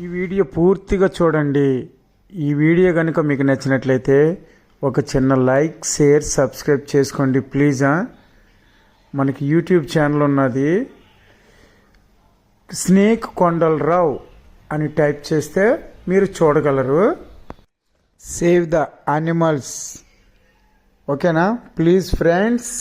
ఈ వీడియో పూర్తిగా చూడండి. ఈ వీడియో కనుక మీకు నచ్చినట్లయితే ఒక చిన్న లైక్ షేర్ సబ్స్క్రైబ్ చేసుకోండి ప్లీజ్ మనకి యూట్యూబ్ ఛానల్ ఉన్నది. స్నేక్ కొండలరావు అని టైప్ చేస్తే మీరు చూడగలరు. సేవ్ ద యానిమల్స్ ఓకేనా? Please friends.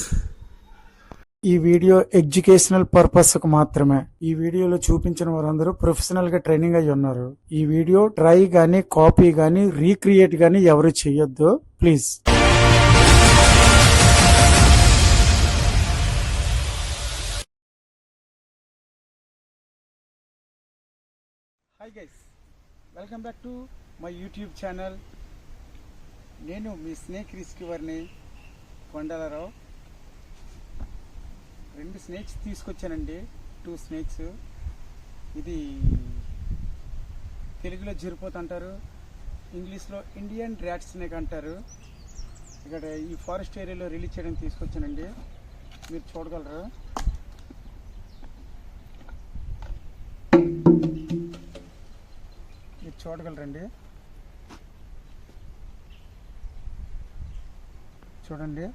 ఈ వీడియో ఎడ్యుకేషనల్ పర్పస్కు మాత్రమే. ఈ వీడియోలో చూపించిన వారందరూ ప్రొఫెషనల్గా ట్రైనింగ్ అయి ఉన్నారు. ఈ వీడియో ట్రై గానీ కాపీ గానీ రీక్రియేట్ గానీ ఎవరు చేయొద్దు. Please. Hi guys welcome back to my YouTube channel నేను మీ స్నేక్ రిస్క్యూవర్ని కొండలరావు. రెండు స్నేక్స్ తీసుకొచ్చానండి. టూ స్నేక్స్ ఇది తెలుగులో జరిపోతు అంటారు. ఇంగ్లీష్లో ఇండియన్ ర్యాట్ స్నేక్ అంటారు. ఇక్కడ ఈ ఫారెస్ట్ ఏరియాలో రిలీజ్ చేయడానికి తీసుకొచ్చానండి. మీరు చూడగలరు. మీరు చూడగలరండి. చూడండి.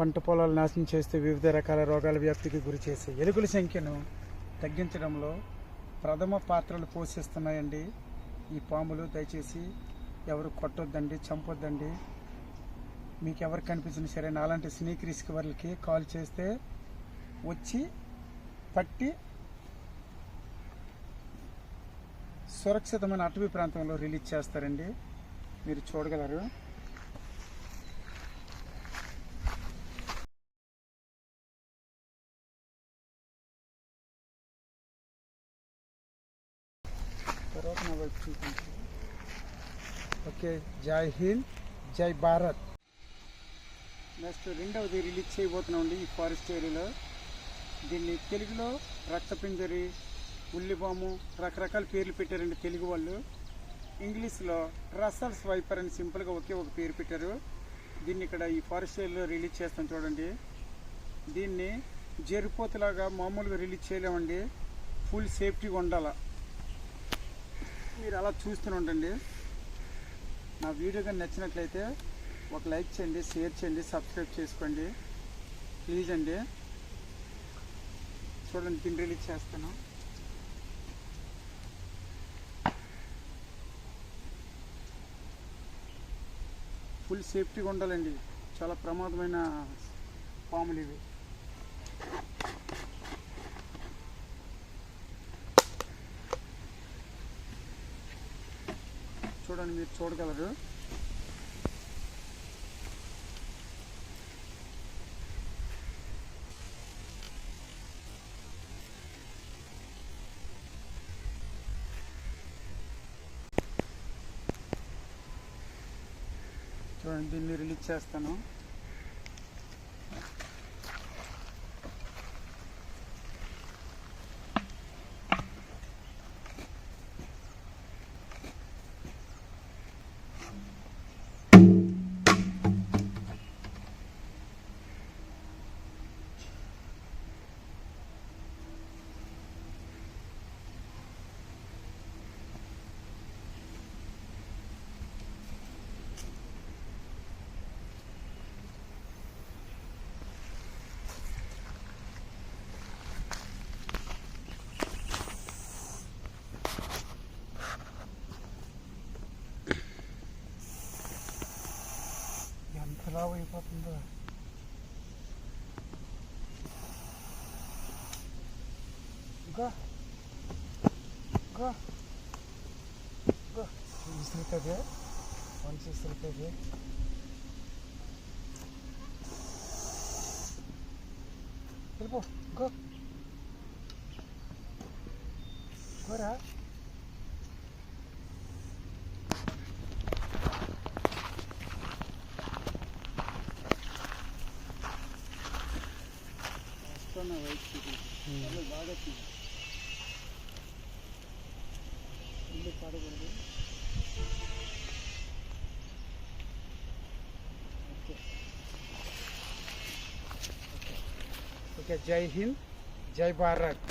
పంట పొలాలు నాశనం చేస్తూ వివిధ రకాల రోగాల వ్యాప్తికి గురి చేసే ఎలుకల సంఖ్యను తగ్గించడంలో ప్రథమ పాత్రలు పోషిస్తున్నాయండి. ఈ పాములు దయచేసి ఎవరు కొట్టొద్దండి చంపొద్దండి. మీకు ఎవరు కనిపించిన సరే అలాంటి స్నేక్ రిస్క్ వాళ్ళకి కాల్ చేస్తే వచ్చి పట్టి సురక్షితమైన అటవీ ప్రాంతంలో రిలీజ్ చేస్తారండి. మీరు చూడగలరు. తర్వాత నా వైపు చూపించు ఓకే జై హింద్ జై భారత్. నెక్స్ట్ రెండవది రిలీజ్ చేయబోతున్నామండి ఈ ఫారెస్ట్ ఏరియాలో. దీన్ని తెలుగులో రక్తపింజరి ఉల్లిబాము రకరకాల పేర్లు పెట్టారండి తెలుగు వాళ్ళు. ఇంగ్లీష్లో రసల్స్ వైపర్ అని సింపుల్గా ఒకే ఒక పేరు పెట్టారు. దీన్ని ఇక్కడ ఈ ఫారెస్ట్ ఏరియాలో రిలీజ్ చేస్తాం చూడండి. దీన్ని జరిపోతులాగా మామూలుగా రిలీజ్ చేయలేమండి. ఫుల్ సేఫ్టీగా ఉండాలా. మీరు అలా చూస్తూనే ఉండండి. నా వీడియో కానీ నచ్చినట్లయితే ఒక లైక్ చేయండి షేర్ చేయండి సబ్స్క్రైబ్ చేసుకోండి. ప్లీజ్ అండి. చూడండి దీన్ని రిలీజ్ చేస్తాను. ఫుల్ సేఫ్టీగా ఉండాలండి. చాలా ప్రమాదమైన పాములు ఇవి. చూడండి మీరు చూడగలరు. చూడండి దీన్ని రిలీజ్ చేస్తాను. 같은데 가! 가! 가! 있을 때게 원치 있을 때게 일보 가! 가라 వస్తున్న వైట్ చూపించు బాగా చూపించు ఇల్లు పడకూడదు ఓకే ఓకే జై హింద్ జై భారత్